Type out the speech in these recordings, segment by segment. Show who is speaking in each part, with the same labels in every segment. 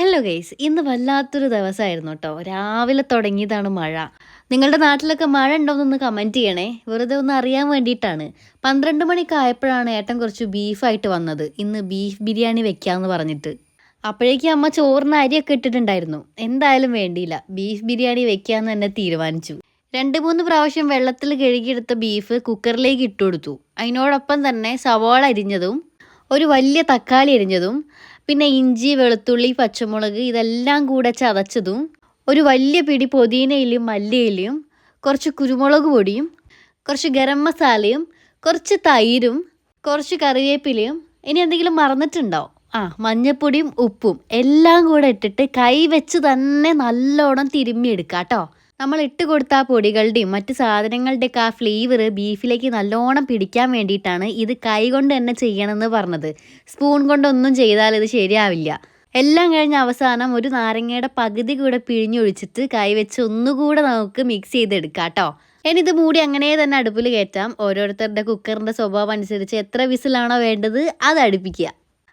Speaker 1: Hello guys ഇന്ന് വല്ലാത്തൊരു ദിവസമായിരുന്നു കേട്ടോ രാവിലെ തുടങ്ങിയതാണ് മഴ. നിങ്ങളുടെ നാട്ടിലൊക്കെ മഴ ഉണ്ടോയെന്നൊന്ന് കമന്റ് ചെയ്യണേ. വെറുതെ ഒന്ന് അറിയാൻ വേണ്ടിയിട്ടാണ്. പന്ത്രണ്ട് മണിക്ക് ആയപ്പോഴാണ് ഏട്ടൻ കുറച്ച് ബീഫായിട്ട് വന്നത്. ഇന്ന് ബീഫ് ബിരിയാണി വെക്കാമെന്ന് പറഞ്ഞിട്ട്. അപ്പോഴേക്കും അമ്മ ചോറിന് അരിയൊക്കെ ഇട്ടിട്ടുണ്ടായിരുന്നു. എന്തായാലും വേണ്ടിയില്ല. ബീഫ് ബിരിയാണി വെക്കാമെന്ന് തന്നെ തീരുമാനിച്ചു. രണ്ട് മൂന്ന് പ്രാവശ്യം വെള്ളത്തിൽ കഴുകിയെടുത്ത ബീഫ് കുക്കറിലേക്ക് ഇട്ടുകൊടുത്തു. അതിനോടൊപ്പം തന്നെ സവാള അരിഞ്ഞതും ഒരു വലിയ തക്കാളി അരിഞ്ഞതും പിന്നെ ഇഞ്ചി വെളുത്തുള്ളി പച്ചമുളക് ഇതെല്ലാം കൂടെ ചതച്ചതും ഒരു വലിയ പിടി പൊതിനയിലും മല്ലിയിലും കുറച്ച് കുരുമുളക് പൊടിയും കുറച്ച് ഗരം മസാലയും കുറച്ച് തൈരും കുറച്ച് കറിവേപ്പിലയും. ഇനി എന്തെങ്കിലും മറന്നിട്ടുണ്ടോ? ആ മഞ്ഞപ്പൊടിയും ഉപ്പും എല്ലാം കൂടെ ഇട്ടിട്ട് കൈ വെച്ച് തന്നെ നല്ലോണം തിരുമ്മിയെടുക്കാം കേട്ടോ നമ്മൾ ഇട്ട് കൊടുത്ത പൊടികളുടെയും മറ്റ് സാധനങ്ങളുടെയൊക്കെ ആ ഫ്ലേവർ ബീഫിലേക്ക് നല്ലോണം പിടിക്കാൻ വേണ്ടിയിട്ടാണ് ഇത് കൈ കൊണ്ട് തന്നെ ചെയ്യണമെന്ന് പറഞ്ഞത്. സ്പൂൺ കൊണ്ടൊന്നും ചെയ്താൽ ഇത് ശരിയാവില്ല. എല്ലാം കഴിഞ്ഞ അവസാനം ഒരു നാരങ്ങയുടെ പകുതി കൂടെ പിഴിഞ്ഞൊഴിച്ചിട്ട് കൈ വെച്ച് ഒന്നുകൂടെ നമുക്ക് മിക്സ് ചെയ്തെടുക്കാം കേട്ടോ. ഇനി ഇത് മൂടി അങ്ങനെ തന്നെ അടുപ്പിൽ കയറ്റാം. ഓരോരുത്തരുടെ കുക്കറിന്റെ സ്വഭാവം അനുസരിച്ച് എത്ര വിസിലാണോ വേണ്ടത് അത് അടുപ്പിക്കുക.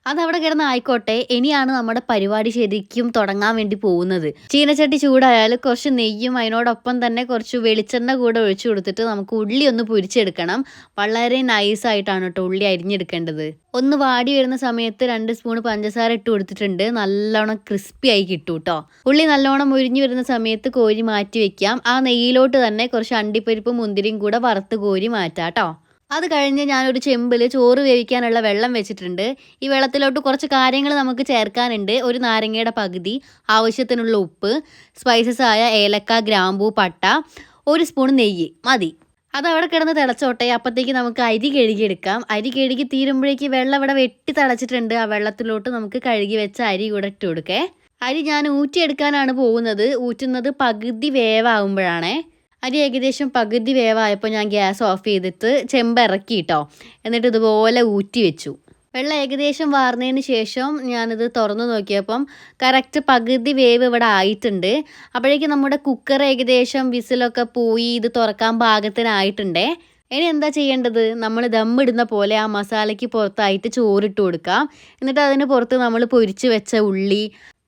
Speaker 1: അതവിടെ കിടന്ന് ആയിക്കോട്ടെ ഇനിയാണ് നമ്മുടെ പരിപാടി ശരിക്കും തുടങ്ങാൻ വേണ്ടി പോകുന്നത്. ചീനച്ചട്ടി ചൂടായാൽ കുറച്ച് നെയ്യും അതിനോടൊപ്പം തന്നെ കുറച്ച് വെളിച്ചെണ്ണ കൂടെ ഒഴിച്ചു കൊടുത്തിട്ട് നമുക്ക് ഉള്ളി ഒന്ന് പൊരിച്ചെടുക്കണം. വളരെ നൈസായിട്ടാണ് കേട്ടോ ഉള്ളി അരിഞ്ഞെടുക്കേണ്ടത്. ഒന്ന് വാടി വരുന്ന സമയത്ത് രണ്ട് സ്പൂൺ പഞ്ചസാര ഇട്ട് കൊടുത്തിട്ടുണ്ട്. നല്ലോണം ക്രിസ്പി ആയി കിട്ടും കേട്ടോ ഉള്ളി നല്ലോണം മുരിഞ്ഞു വരുന്ന സമയത്ത് കോരി മാറ്റി വെക്കാം. ആ നെയ്യിലോട്ട് തന്നെ കുറച്ച് അണ്ടിപ്പരിപ്പും മുന്തിരിയും കൂടെ വറുത്ത് കോരി മാറ്റാം കേട്ടോ അത് കഴിഞ്ഞ് ഞാനൊരു ചെമ്പിൽ ചോറ് വേവിക്കാനുള്ള വെള്ളം വെച്ചിട്ടുണ്ട്. ഈ വെള്ളത്തിലോട്ട് കുറച്ച് കാര്യങ്ങൾ നമുക്ക് ചേർക്കാനുണ്ട്. ഒരു നാരങ്ങയുടെ പകുതി ആവശ്യത്തിനുള്ള ഉപ്പ് സ്പൈസസ് ആയ ഏലക്ക ഗ്രാമ്പൂ പട്ട ഒരു സ്പൂൺ നെയ്യ് മതി. അത് അവിടെ കിടന്ന് തിളച്ചോട്ടെ. അപ്പോഴത്തേക്ക് നമുക്ക് അരി കഴുകിയെടുക്കാം. അരി കഴുകി തീരുമ്പോഴേക്ക് വെള്ളം ഇവിടെ വെട്ടി തിളച്ചിട്ടുണ്ട്. ആ വെള്ളത്തിലോട്ട് നമുക്ക് കഴുകി വെച്ച അരി കൂടെ ഇട്ട് കൊടുക്കേ. അരി ഞാൻ ഊറ്റിയെടുക്കാനാണ് പോകുന്നത്. ഊറ്റുന്നത് പകുതി വേവാകുമ്പോഴാണേ അരി ഏകദേശം പകുതി വേവായപ്പോൾ ഞാൻ ഗ്യാസ് ഓഫ് ചെയ്തിട്ട് ചെമ്പ് ഇറക്കി കേട്ടോ എന്നിട്ട് ഇതുപോലെ ഊറ്റി വെച്ചു. വെള്ളം ഏകദേശം വാർന്നതിന് ശേഷം ഞാനിത് തുറന്നു നോക്കിയപ്പം കറക്റ്റ് പകുതി വേവ് ഇവിടെ ആയിട്ടുണ്ട്. അപ്പോഴേക്കും നമ്മുടെ കുക്കർ ഏകദേശം വിസിലൊക്കെ പോയി ഇത് തുറക്കാൻ പാകത്തിനായിട്ടുണ്ടേ. ഇനി എന്താ ചെയ്യേണ്ടത്? നമ്മൾ ദമ്മിടുന്ന പോലെ ആ മസാലയ്ക്ക് പുറത്തായിട്ട് ചോറിട്ട് കൊടുക്കാം. എന്നിട്ട് അതിന് പുറത്ത് നമ്മൾ പൊരിച്ച് വെച്ച ഉള്ളി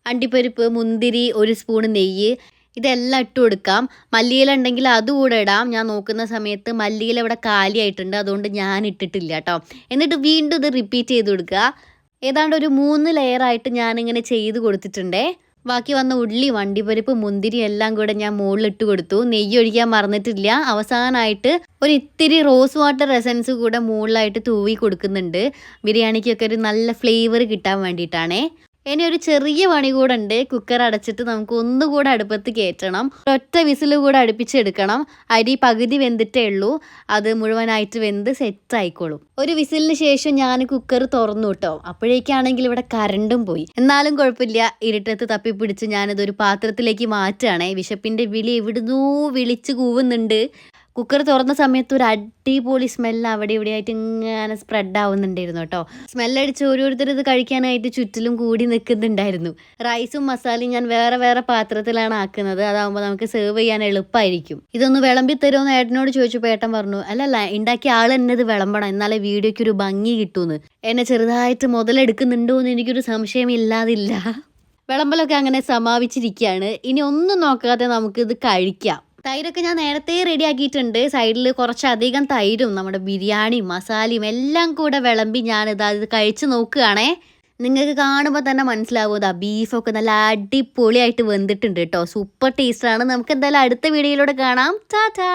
Speaker 1: അണ്ടിപ്പരിപ്പ് മുന്തിരി ഒരു സ്പൂൺ നെയ്യ് ഇതെല്ലാം ഇട്ട് കൊടുക്കാം. മല്ലിയില ഉണ്ടെങ്കിൽ അതുകൂടെ ഇടാം. ഞാൻ നോക്കുന്ന സമയത്ത് മല്ലിയില ഇവിടെ കാലിയായിട്ടുണ്ട്. അതുകൊണ്ട് ഞാൻ ഇട്ടിട്ടില്ല കേട്ടോ. എന്നിട്ട് വീണ്ടും ഇത് റിപ്പീറ്റ് ചെയ്ത് കൊടുക്കുക. ഏതാണ്ട് ഒരു മൂന്ന് ലെയറായിട്ട് ഞാനിങ്ങനെ ചെയ്ത് കൊടുത്തിട്ടുണ്ടേ. ബാക്കി വന്ന ഉള്ളി വണ്ടിപ്പരിപ്പ് മുന്തിരി എല്ലാം കൂടെ ഞാൻ മുകളിലിട്ട് കൊടുത്തു. നെയ്യ് ഒഴിക്കാൻ മറന്നിട്ടില്ല. അവസാനമായിട്ട് ഒരു ഇത്തിരി റോസ് വാട്ടർ എസൻസ് കൂടെ മുകളിലായിട്ട് തൂവി കൊടുക്കുന്നുണ്ട്. ബിരിയാണിക്കൊക്കെ ഒരു നല്ല ഫ്ലേവർ കിട്ടാൻ വേണ്ടിയിട്ടാണേ. ഇനി ഒരു ചെറിയ പണി കൂടെ ഉണ്ട്. കുക്കർ അടച്ചിട്ട് നമുക്ക് ഒന്നുകൂടെ അടുപ്പത്ത് കയറ്റണം. ഒറ്റ വിസിൽ കൂടെ അടുപ്പിച്ചെടുക്കണം. അരി പകുതി വെന്തിട്ടേ ഉള്ളൂ. അത് മുഴുവനായിട്ട് വെന്ത് സെറ്റ് ആയിക്കോളും. ഒരു വിസിലിന് ശേഷം ഞാൻ കുക്കർ തുറന്നു കേട്ടോ. അപ്പോഴേക്കാണെങ്കിൽ ഇവിടെ കരണ്ടും പോയി. എന്നാലും കുഴപ്പമില്ല. ഇരുട്ടത്ത് തപ്പിപ്പിടിച്ച് ഞാനിതൊരു പാത്രത്തിലേക്ക് മാറ്റുകയാണേ. വിശപ്പിന്റെ വിളി എവിടുന്നോ വിളിച്ചു കൂവുന്നുണ്ട്. കുക്കർ തുറന്ന സമയത്ത് ഒരു അടിപൊളി സ്മെല്ല് അവിടെ ഇവിടെ ആയിട്ട് ഇങ്ങനെ സ്പ്രെഡ് ആവുന്നുണ്ടായിരുന്നു കേട്ടോ. സ്മെല്ലടിച്ച് ഓരോരുത്തർ ഇത് കഴിക്കാനായിട്ട് ചുറ്റിലും കൂടി നിൽക്കുന്നുണ്ടായിരുന്നു. റൈസും മസാലയും ഞാൻ വേറെ വേറെ പാത്രത്തിലാണ് ആക്കുന്നത്. അതാവുമ്പോൾ നമുക്ക് സെർവ് ചെയ്യാൻ എളുപ്പമായിരിക്കും ഇതൊന്ന് വിളമ്പി തരുമെന്ന് ഏട്ടനോട് ചോദിച്ചപ്പോൾ ഏട്ടൻ പറഞ്ഞു അല്ലല്ല ഉണ്ടാക്കിയ ആൾ തന്നെ ഇത് വിളമ്പണം. എന്നാലേ വീഡിയോയ്ക്ക് ഒരു ഭംഗി കിട്ടുമെന്ന് എന്നെ ചെറുതായിട്ട് മുതലെടുക്കുന്നുണ്ടോ എന്ന് എനിക്കൊരു സംശയം ഇല്ലാതില്ല വിളമ്പലൊക്കെ അങ്ങനെ സമാപിച്ചിരിക്കുകയാണ്. ഇനി ഒന്നും നോക്കാതെ നമുക്കിത് കഴിക്കാം. തൈരൊക്കെ ഞാൻ നേരത്തെ റെഡി ആക്കിയിട്ടുണ്ട് സൈഡിൽ കുറച്ചധികം തൈരും നമ്മുടെ ബിരിയാണിയും മസാലയും എല്ലാം കൂടെ വിളമ്പി ഞാനിത് അത് കഴിച്ച് നോക്കുകയാണേ. നിങ്ങൾക്ക് കാണുമ്പോൾ തന്നെ മനസ്സിലാവും ഇതാ ബീഫൊക്കെ നല്ല അടിപൊളിയായിട്ട് വെന്തിട്ടുണ്ട് കേട്ടോ. സൂപ്പർ ടേസ്റ്റാണ്. നമുക്ക് എന്തായാലും അടുത്ത വീഡിയോയിലൂടെ കാണാം. ടാറ്റാ